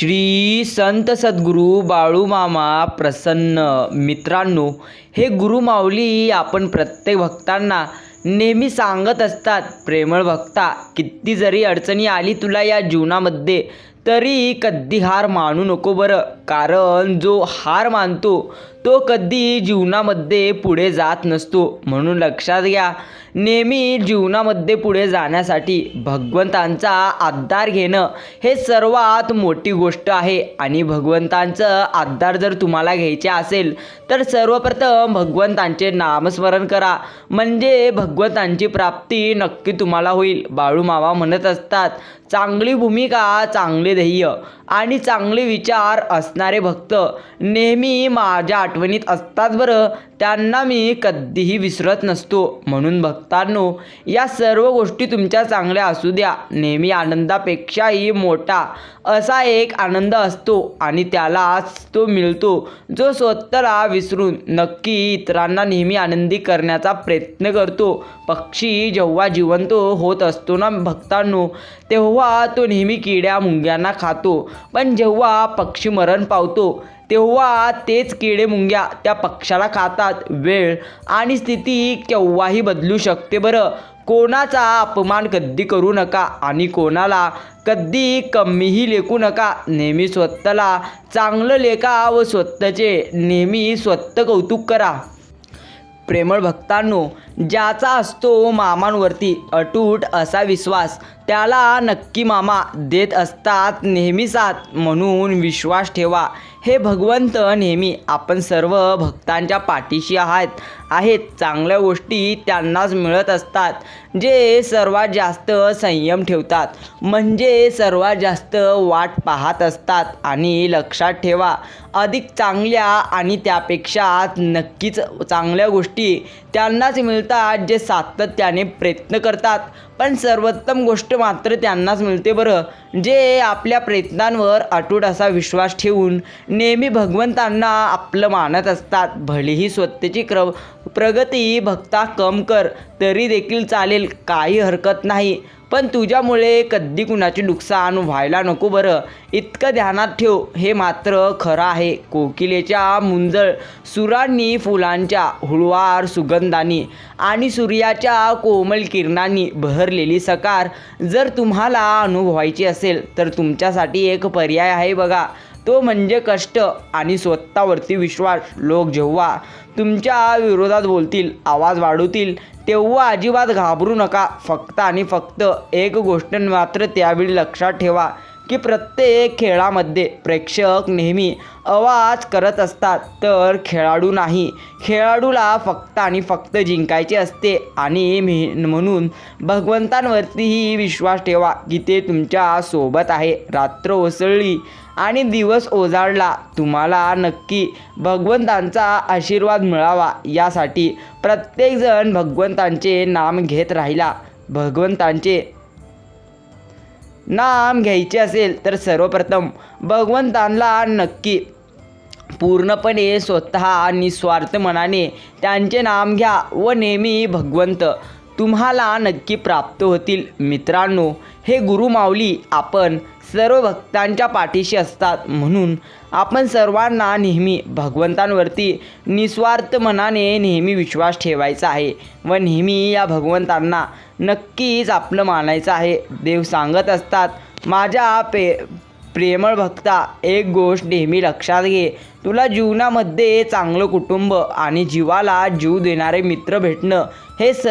श्री संत सद्गुरू बाळूमामा प्रसन्न. मित्रांनो हे गुरुमाऊली आपण प्रत्येक भक्तांना नेहमी सांगत असतात प्रेमळ भक्ता किती जरी अडचणी आली तुला या जीवनामध्ये तरी कधी हार मानू नको बरं. कारण जो हार मानतो तो कधी जीवनामध्ये पुढे जात नसतो. म्हणून लक्षात घ्या नेहमी जीवनामध्ये पुढे जाण्यासाठी भगवंतांचा आधार घेणं हे सर्वात मोठी गोष्ट आहे. आणि भगवंतांचं आधार जर तुम्हाला घ्यायचे असेल तर सर्वप्रथम भगवंतांचे नामस्मरण करा. म्हणजे भगवंतांची प्राप्ती नक्की तुम्हाला होईल. बाळूमावा म्हणत असतात चांगली भूमिका चांगले ध्येय. आणि चांगले विचार असणारे भक्त नेहमी माझ्या आठवणीत असतात बरं. त्यांना मी कधीही विसरत नसतो. म्हणून भक्तांनो या सर्व गोष्टी तुमच्या चांगल्या असू द्या. नेहमी आनंदापेक्षाही मोठा असा एक आनंद असतो आणि त्यालाच तो मिळतो जो स्वतःला विसरून नक्की इतरांना नेहमी आनंदी करण्याचा प्रयत्न करतो. पक्षी जेव्हा जिवंत होत असतो ना भक्तांनो तेव्हा तो नेहमी किड्या मुंग्यांना खातो. पण जेव्हा पक्षी मरण पावतो तेव्हा तेच किडे मुंग्या त्या पक्षाला खातात. वेळ आणि स्थिती केव्हाही बदलू शकते बरं. कोणाचा अपमान कधी करू नका आणि कोणाला कधी कमीही लेखू नका. नेहमी स्वतःला चांगलं लेखा व स्वतःचे. नेहमी स्वतः कौतुक करा. प्रेमळ भक्तांनो ज्याचा असतो मामांवरती अटूट असा विश्वास त्याला नक्की मामा देत असतात नेहमी साथ म्हणून विश्वास ठेवा. हे भगवंत नेहमी आपण सर्व भक्तांच्या पाठीशी आहात. आहेत. चांगल्या गोष्टी त्यांनाच मिळत असतात जे सर्वात जास्त संयम ठेवतात म्हणजे सर्वात जास्त वाट पाहत असतात. आणि लक्षात ठेवा अधिक चांगल्या आणि त्यापेक्षा नक्कीच चांगल्या गोष्टी त्यांनाच मिळतात जे सातत्याने प्रयत्न करतात. पण सर्वोत्तम गोष्ट मात्र त्यांनाच मिळते बरं जे आपल्या प्रयत्नांवर अटूट असा विश्वास ठेवून नेहमी भगवंतांना आपलं मानत असतात. भलेही स्वतःची क्र प्रगती भक्ता कम कर तरी देखील चालेल काही हरकत नाही. पण तुझ्यामुळे कधी कुणाचे नुकसान व्हायला नको बरं. इतकं ध्यानात ठेव हे मात्र खरं आहे. कोकिलेच्या मुंजळ सुरांनी फुलांच्या हुळवार सुगंधानी आणि सूर्याच्या कोमल किरणांनी बहरलेली सकार. जर तुम्हाला अनुभवायची असेल तर तुमच्यासाठी एक पर्याय आहे बघा. तो म्हणजे कष्ट आणि स्वतःवरती विश्वास. लोक जेव्हा तुमच्या विरोधात बोलतील आवाज वाढवतील तेव्हा अजिबात घाबरू नका. फक्त आणि फक्त एक गोष्ट मात्र त्यावेळी लक्षात ठेवा की प्रत्येक खेळामध्ये प्रेक्षक नेहमी आवाज करत असतात. तर खेळाडू नाही खेळाडूला फक्त आणि फक्त जिंकायचे असते. आणि मे म्हणून भगवंतांवरतीही विश्वास ठेवा की ते तुमच्यासोबत आहे. रात्र ओसळली आणि दिवस ओजाडला तुम्हाला नक्की भगवंतांचा आशीर्वाद मिळावा. यासाठी प्रत्येकजण भगवंतांचे नाम घेत राहिला. भगवंतांचे नाम घ्यायचे असेल तर सर्वप्रथम भगवंतांना नक्की पूर्णपणे स्वतः निस्वार्थ मनाने त्यांचे नाम घ्या व नेहमी भगवंत. तुम्हाला नक्की प्राप्त होतील. मित्रांनो हे गुरुमाऊली आपण सर्व भक्तांच्या पाठीशी असतात. म्हणून आपण सर्वांना नेहमी भगवंतांवरती निस्वार्थ मनाने नेहमी विश्वास ठेवायचा आहे व नेहमी या भगवंतांना नक्कीच आपलं मानायचं आहे. देव सांगत असतात माझ्या पे प्रेमळ भक्ता एक गोष्ट नेहमी लक्षात घे. तुला जीवनामध्ये चांगलं कुटुंब आणि जीवाला जीव देणारे मित्र भेटणं हे स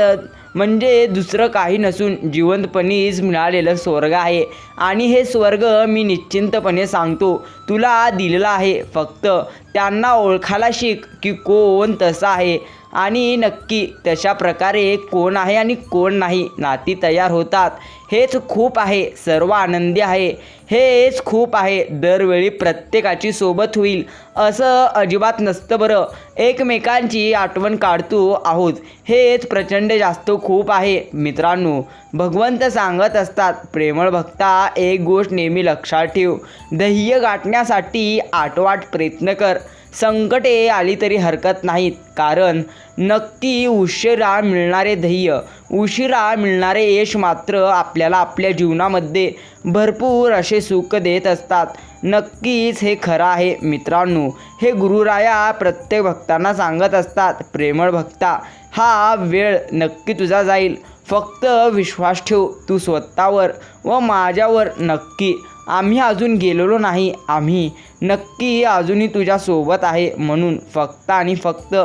म्हणजे दुसरं काही नसून जिवंतपणीच मिळालेलं स्वर्ग आहे. आणि हे स्वर्ग मी निश्चिंतपणे सांगतो. तुला दिलेलं आहे फक्त त्यांना ओळखायला शिक की कोण तसं आहे. आणि नक्की तशा प्रकारे कोण आहे आणि कोण नाही नाती तयार होतात. हेच खूप आहे सर्व आनंदी आहे. हेच खूप आहे दरवेळी प्रत्येकाची सोबत होईल. असं अजिबात नसतं बरं. एकमेकांची आठवण काढतो आहोत. हेच प्रचंड जास्त खूप आहे. मित्रांनो भगवंत सांगत असतात प्रेमळ भक्ता एक गोष्ट नेहमी लक्षात ठेव. ध्येय गाठण्यासाठी आठवाट प्रयत्न कर. संकटे आली तरी हरकत नाहीत. कारण नक्की उशिरा मिळणारे ध्येय उशिरा मिळणारे यश मात्र आपल्याला आपल्या जीवनामध्ये भरपूर असे सुख देत असतात. नक्कीच हे खरं आहे मित्रांनो. हे गुरुराया प्रत्येक भक्तांना सांगत असतात प्रेमळ भक्ता हा वेळ नक्की तुझा जाईल. फक्त विश्वास ठेव तू स्वतःवर व माझ्यावर नक्की आम्ही अजून गेलेलो नाही. आम्ही नक्की अजूनही तुझ्यासोबत आहे म्हणून फक्त आणि फक्त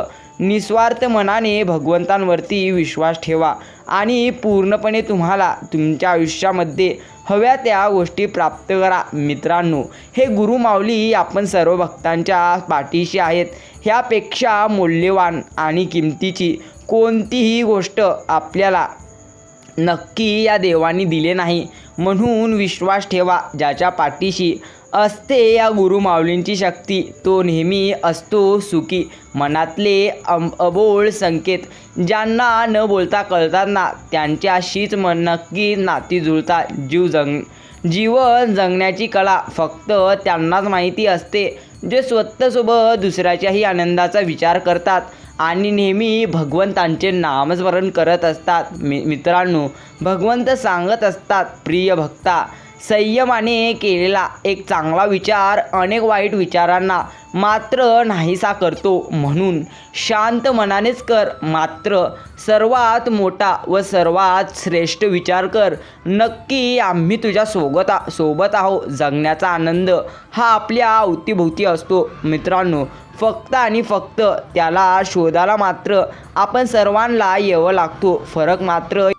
निस्वार्थ मनाने भगवंतांवरती विश्वास ठेवा आणि पूर्णपणे तुम्हाला तुमच्या आयुष्यामध्ये हव्या त्या गोष्टी प्राप्त करा. मित्रांनो हे गुरु माऊली आपण सर्व भक्तांच्या पाठीशी आहेत. ह्यापेक्षा मौल्यवान आणि किमतीची कोणतीही गोष्ट आपल्याला नक्की या देवानी दिले नाही. म्हणून विश्वास ठेवा ज्याच्या पाठीशी असते या गुरुमाऊलींची शक्ती. तो नेहमी असतो सुखी. मनातले अम अबोल संकेत ज्यांना न बोलता कळताना त्यांच्याशीच मन नक्की नाती जुळता. जीव जग जीवन जगण्याची कला फक्त त्यांनाच माहिती असते जे स्वतःसोबत दुसऱ्याच्याही आनंदाचा विचार करतात. आणि नेहमी भगवंतांचे नामस्मरण करत असतात. मि मित्रांनो भगवंत सांगत असतात प्रिय भक्ता संयमाने केलेला एक चांगला विचार अनेक वाईट विचारांना मात्र नाहीसा करतो. म्हणून शांत मनानेच कर मात्र सर्वात मोठा व सर्वात श्रेष्ठ विचार कर. नक्की आम्ही तुझ्या सोबत आ सोबत आहो जगण्याचा आनंद हा आपल्या अवतीभोवती असतो. मित्रांनो फक्त आणि फक्त त्याला शोधायला मात्र आपण सर्वांना यावं लागतो. फरक मात्र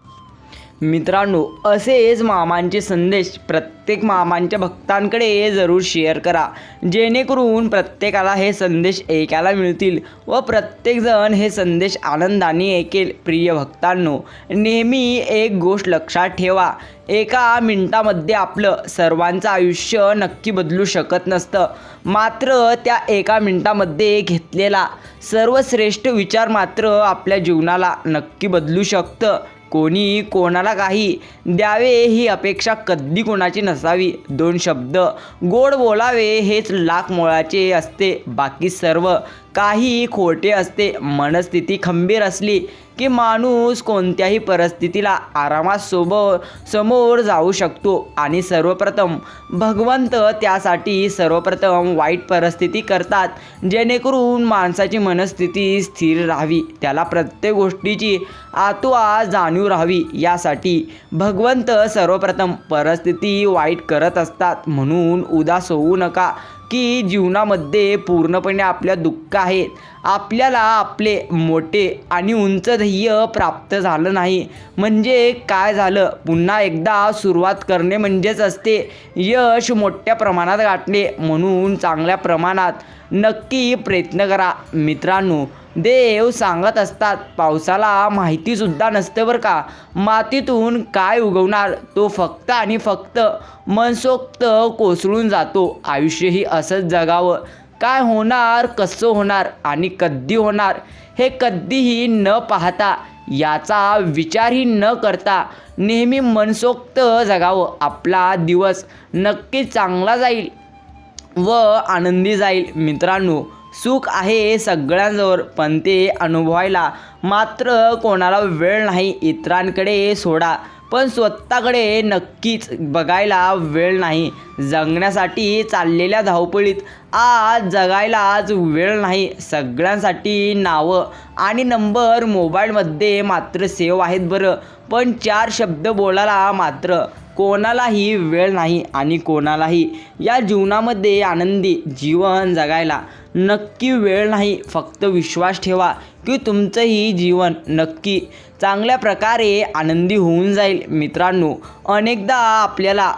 मित्रांनो असेच मामांचे संदेश प्रत्येक मामांच्या भक्तांकडे जरूर शेअर करा. जेणेकरून प्रत्येकाला हे संदेश ऐकायला मिळतील व प्रत्येकजण हे संदेश आनंदाने ऐकेल. प्रिय भक्तांनो नेहमी एक गोष्ट लक्षात ठेवा. एका मिनटामध्ये आपलं सर्वांचं आयुष्य नक्की बदलू शकत नसतं. मात्र त्या एका मिनटामध्ये घेतलेला सर्वश्रेष्ठ विचार मात्र आपल्या जीवनाला नक्की बदलू शकतं. कोणी कोणाला काही द्यावे ही अपेक्षा कधी कोणाची नसावी? दोन शब्द. गोड बोलावे हेच लाख मोळाचे असते. बाकी सर्व काही खोटे असते मनस्थिती खंबीर असली की माणूस कोणत्याही परिस्थितीला आरामात सोबत समोर जाऊ शकतो. आणि सर्वप्रथम भगवंत त्यासाठी सर्वप्रथम वाईट परिस्थिती करतात जेणेकरून माणसाची मनस्थिती स्थिर राहावी. त्याला प्रत्येक गोष्टीची आतोआ जाणीव राहावी. यासाठी भगवंत सर्वप्रथम परिस्थिती वाईट करत असतात. म्हणून उदास होऊ नका. की जीवनामध्ये पूर्णपणे आपल्या दुःख आहेत. आपल्याला आपले मोठे आणि उंच ध्येय प्राप्त झालं नाही. म्हणजे काय झालं? पुन्हा एकदा सुरुवात करणे म्हणजेच असते. यश मोठ्या प्रमाणात गाठणे म्हणून चांगल्या प्रमाणात नक्की प्रयत्न करा. मित्रांनो देव सांगत असतात पावसाला माहितीसुद्धा नसते बरं का. मातीतून काय उगवणार? तो फक्त आणि फक्त मनसोक्त कोसळून जातो. आयुष्यही असंच जगावं. काय होणार? कसं होणार? आणि कधी होणार? हे कधीही न पाहता याचा विचारही न करता नेहमी मनसोक्त जगावं. आपला दिवस नक्की चांगला जाईल व आनंदी जाईल. मित्रांनो सुख आहे सगळ्यांजवळ पण ते अनुभवायला मात्र कोणाला वेळ नाही. इतरांकडे सोडा पण स्वतःकडे नक्कीच बघायला वेळ नाही. जगण्यासाठी चाललेल्या धावपळीत आज जगायला आज वेळ नाही. सगळ्यांसाठी नावं आणि नंबर मोबाईलमध्ये मात्र सेव आहेत बरं पण चार शब्द बोलायला मात्र कोणालाही वेळ नाही आणि कोणालाही या जीवनामध्ये आनंदी जीवन जगायला नक्की वेळ नाही. फक्त विश्वास ठेवा की तुमचंही जीवन नक्की चांगल्या प्रकारे आनंदी होऊन जाईल. मित्रांनो अनेकदा आपल्याला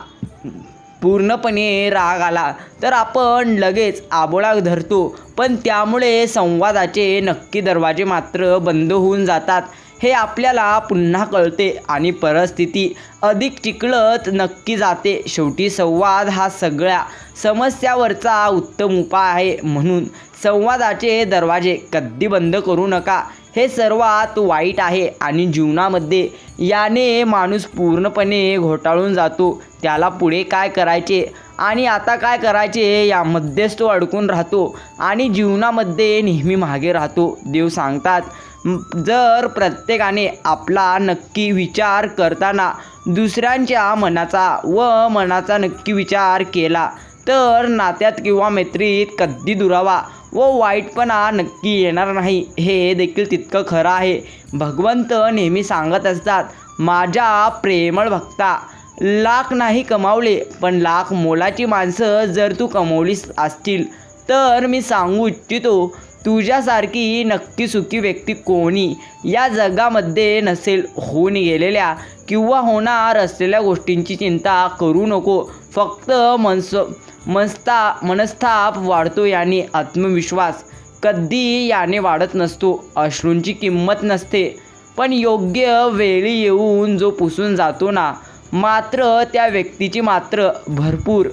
पूर्णपणे राग आला तर आपण लगेच आबोळा धरतो. पण त्यामुळे संवादाचे नक्की दरवाजे मात्र बंद होऊन जातात. हे आपल्याला पुन्हा कळते आणि परिस्थिती अधिक चिकळत नक्की जाते. शेवटी संवाद हा सगळ्या समस्यावरचा उत्तम उपाय आहे म्हणून संवादाचे दरवाजे कधी बंद करू नका. हे सर्वात वाईट आहे आणि जीवनामध्ये याने माणूस पूर्णपणे घोटाळून जातो. त्याला पुढे काय करायचे आणि आता काय करायचे यामध्येच तो अडकून राहतो आणि जीवनामध्ये नेहमी मागे राहतो. देव सांगतात जर प्रत्येकाने आपला नक्की विचार करताना दुसऱ्यांच्या मनाचा व मनाचा नक्की विचार केला तर नात्यात किंवा मैत्रीत कधी दुरावा व वाईटपणा नक्की येणार नाही हे देखील तितकं खरं आहे. भगवंत नेहमी सांगत असतात माझ्या प्रेमळ भक्ता लाख नाही कमावले पण लाख मोलाची माणसं जर तू कमवलीस असतील तर मी सांगू इच्छितो तुझ्यासारखी नक्की सुखी व्यक्ती कोणी? या जगामध्ये नसेल होऊन गेलेल्या किंवा होणार असलेल्या गोष्टींची चिंता करू नको. फक्त मनस मनस्ता मनस्ताप वाढतो याने आत्मविश्वास. कधी याने वाढत नसतो अश्रूंची किंमत नसते. पण योग्य वेळी येऊन जो पुसून जातो ना मात्र त्या व्यक्तीची मात्र भरपूर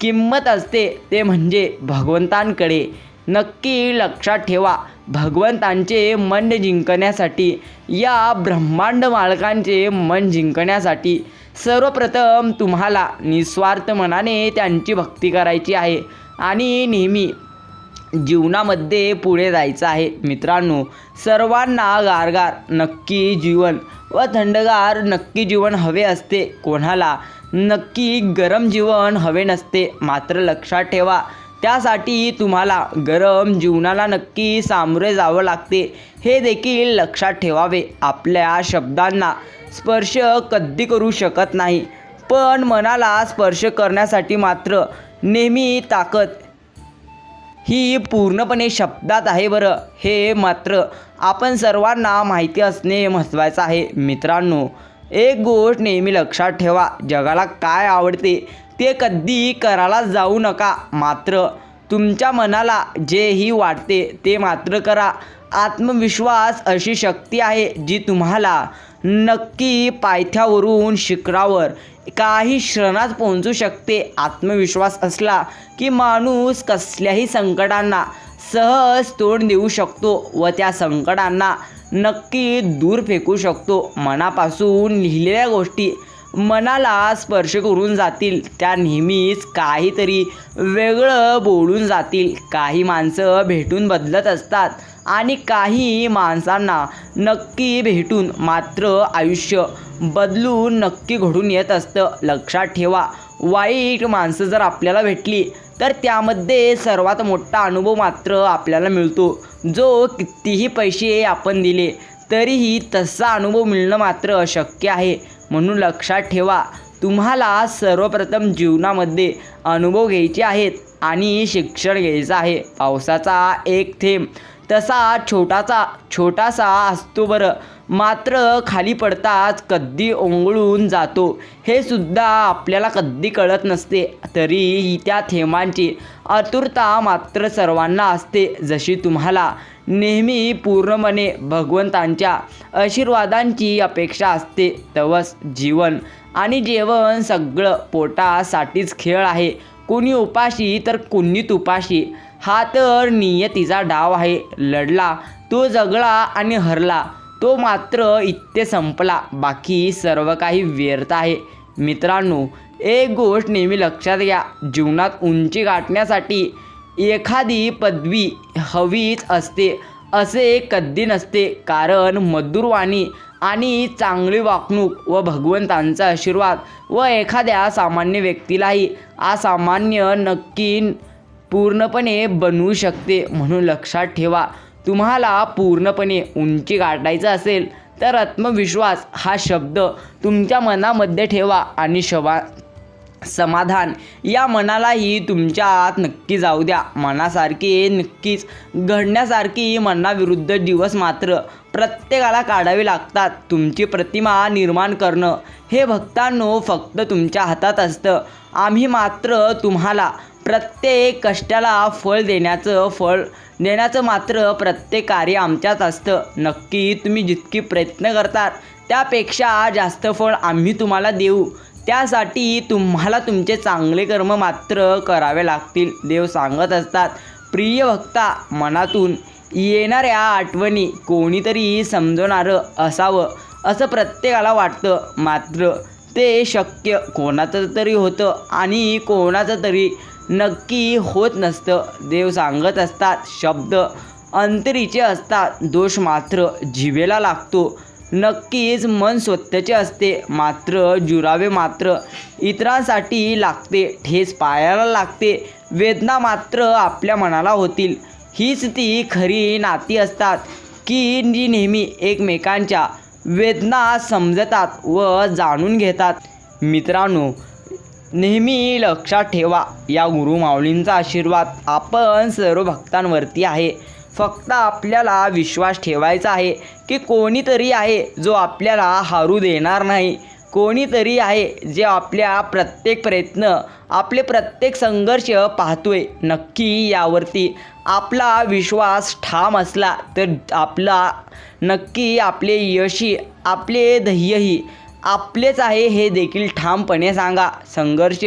किंमत असते ते म्हणजे भगवंतांकडे. नक्की लक्षात ठेवा. भगवंतांचे मन जिंकण्यासाठी या ब्रह्मांड मालकांचे मन जिंकण्यासाठी सर्वप्रथम तुम्हाला निस्वार्थ मनाने त्यांची भक्ती करायची आहे आणि नेहमी जीवनामध्ये पुढे जायचं आहे. मित्रांनो सर्वांना गारगार नक्की जीवन व थंडगार नक्की जीवन हवे असते. कोणाला नक्की गरम जीवन हवे नसते. मात्र लक्षात ठेवा त्यासाठी तुम्हाला गरम जीवनाला नक्की सामोरे जावं लागते. हे देखील लक्षात ठेवावे. आपल्या शब्दांना स्पर्श कधी करू शकत नाही. पण मनाला स्पर्श करण्यासाठी मात्र नेहमी ताकद ही पूर्णपणे शब्दात आहे बरं. हे मात्र आपण सर्वांना माहिती असणे महत्त्वाचं आहे. मित्रांनो एक गोष्ट नेहमी लक्षात ठेवा. जगाला काय आवडते? ते कधी करायला जाऊ नका. मात्र तुमच्या मनाला जेही वाटते ते मात्र करा. आत्मविश्वास अशी शक्ती आहे जी तुम्हाला नक्की पायथ्यावरून शिखरावर काही क्षणात पोहोचू शकते. आत्मविश्वास असला की माणूस कसल्याही संकटांना सहज तोंड देऊ शकतो व त्या संकटांना नक्की दूर फेकू शकतो. मनापासून लिहिलेल्या गोष्टी मनाला स्पर्श करून जातील. त्या नेहमीच काहीतरी वेगळं बोलून जातील. काही माणसं भेटून बदलत असतात आणि काही माणसांना नक्की भेटून मात्र आयुष्य बदलून नक्की घडून येत असतं. लक्षात ठेवा वाईट माणसं जर आपल्याला भेटली तर त्यामध्ये सर्वात मोठा अनुभव मात्र आपल्याला मिळतो. जो कितीही पैसे आपण दिले तरीही तसा अनुभव मिळणं मात्र अशक्य आहे. म्हणून लक्षात ठेवा तुम्हाला सर्वप्रथम जीवनामध्ये अनुभव घ्यायचे आहेत आणि शिक्षण घ्यायचं आहे. पावसाचा एक थेंब तसा छोटासा छोटासा असतो बरं. मात्र खाली पडताच कधी ओंगळून जातो. हे सुद्धा आपल्याला कधी कळत नसते. तरी त्या थेंबांची आतुरता मात्र सर्वांना असते जशी तुम्हाला. नेहमी पूर्णपणे भगवंतांच्या आशीर्वादांची अपेक्षा असते तवस जीवन. आणि जेवण सगळं पोटासाठीच खेळ आहे. कोणी उपाशी तर कोणी तुपाशी. हा तर नियतीचा डाव आहे. लढला तो जगला आणि हरला. तो मात्र इत्ते संपला. बाकी सर्व काही व्यर्थ आहे. मित्रांनो एक गोष्ट नेहमी लक्षात घ्या जीवनात उंची गाठण्यासाठी एखादी पदवी हवीच असते असे कधी नसते. कारण मधुरवाणी आणि चांगली वागणूक व भगवंतांचा आशीर्वाद व एखाद्या सामान्य व्यक्तीलाही असामान्य नक्की पूर्णपणे बनवू शकते. म्हणून लक्षात ठेवा तुम्हाला पूर्णपणे उंची गाठायचं असेल तर आत्मविश्वास हा शब्द तुमच्या मनामध्ये ठेवा आणि शवा समाधान. या मनालाही तुमच्या आत नक्की जाऊ द्या. मनासारखी नक्कीच. घडण्यासारखी मनाविरुद्ध दिवस मात्र प्रत्येकाला काढावे लागतात. तुमची प्रतिमा निर्माण करणं हे भक्तांनो फक्त तुमच्या हातात असतं. आम्ही मात्र तुम्हाला प्रत्येक कष्टाला फळ देण्याचं फळ देण्याचं मात्र प्रत्येक कार्य आमच्यात असतं. नक्की तुम्ही जितकी प्रयत्न करतात त्यापेक्षा जास्त फळ आम्ही तुम्हाला देऊ. त्यासाठी तुम्हाला तुमचे चांगले कर्म मात्र करावे लागतील. देव सांगत असतात प्रिय भक्ता मनातून येणाऱ्या आठवणी कोणीतरी समजवणारं असावं असं प्रत्येकाला वाटतं. मात्र ते शक्य कोणाचं तरी होतं आणि कोणाचं तरी नक्की होत नसतं. देव सांगत असतात शब्द अंतरीचे असतात दोष मात्र जिवेला लागतो. नक्कीच मन स्वतःचे असते. मात्र जुरावे मात्र इतरांसाठी लागते. ठेस पायाला लागते. वेदना मात्र आपल्या मनाला होतील. हीच ती खरी नाती असतात की जी नेहमी एकमेकांच्या वेदना समजतात व जाणून घेतात. मित्रांनो नेहमी लक्षात ठेवा या गुरु माऊलींचा आशीर्वाद आपण सर्व भक्तांवरती आहे. फक्त आपल्याला विश्वास ठेवायचा आहे. की कोणीतरी आहे जो आपल्याला हारू देणार नाही. कोणीतरी आहे जे आपल्या प्रत्येक प्रयत्न आपले प्रत्येक संघर्ष पाहतोय. नक्की यावरती आपला विश्वास ठाम असला तर आपला नक्की आपले यशी आपले ध्येयही आपलेच आहे हे देखील ठामपणे सांगा. संघर्ष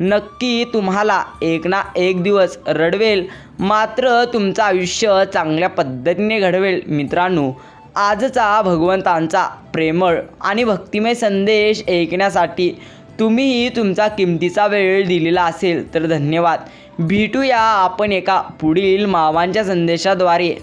नक्की तुम्हाला एक ना एक दिवस रडवेल. मात्र तुमचं आयुष्य चांगल्या पद्धतीने घडवेल. मित्रांनो आजचा भगवंतांचा प्रेमळ आणि भक्तिमय संदेश ऐकण्यासाठी तुम्हीही तुमचा किमतीचा वेळ दिलेला असेल तर धन्यवाद. भेटूया आपण एका पुढील मावांच्या संदेशाद्वारे.